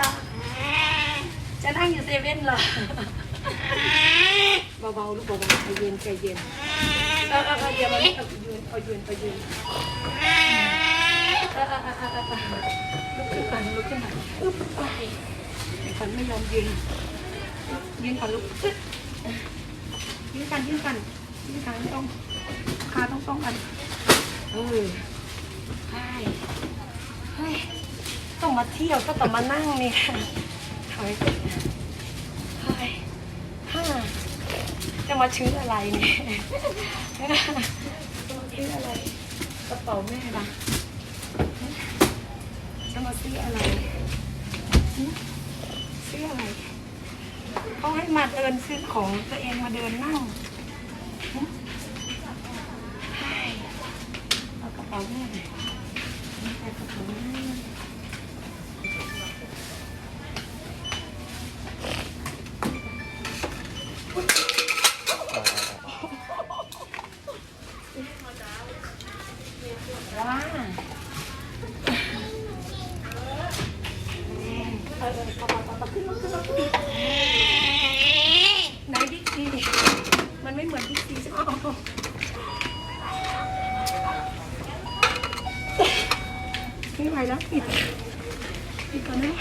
ตาจะนั่งอยู่เซเว่นเหรอเบาๆลูกเบาๆใจเย็นใจเย็นเออเออเดี๋ยวมันเอายืนเอายืนเอายืนลุกขึ้นก่อนลุกขึ้นมาอึ๊บโอเคไอ้ขวัญไม่ยอมยืนยืนก่อนลุกอึ๊บยืนกันยืนกันยืนกันต้องขาต้องต้องกันเออใช่ ต้องมาเที่ยวก็ต้องมานั่งเนี่ยถอยเฮ้ยฮ่าจะมาชื้ออะไรเนี่ยจะมาซื้ออะไรกระเป๋าแม่ละจะมาซื้ออะไรซื้ออะไรเขาให้มาเดินซื้อของตัวเองมาเดินนั่งใช่เอากระเป๋าแม่หน่อยเอากระเป๋าแม่ นบิ๊กซีมันไม่เหมือนบิ๊กซีใช่ไหมไม่ไหวแล้วปิดปิดก่อนนะ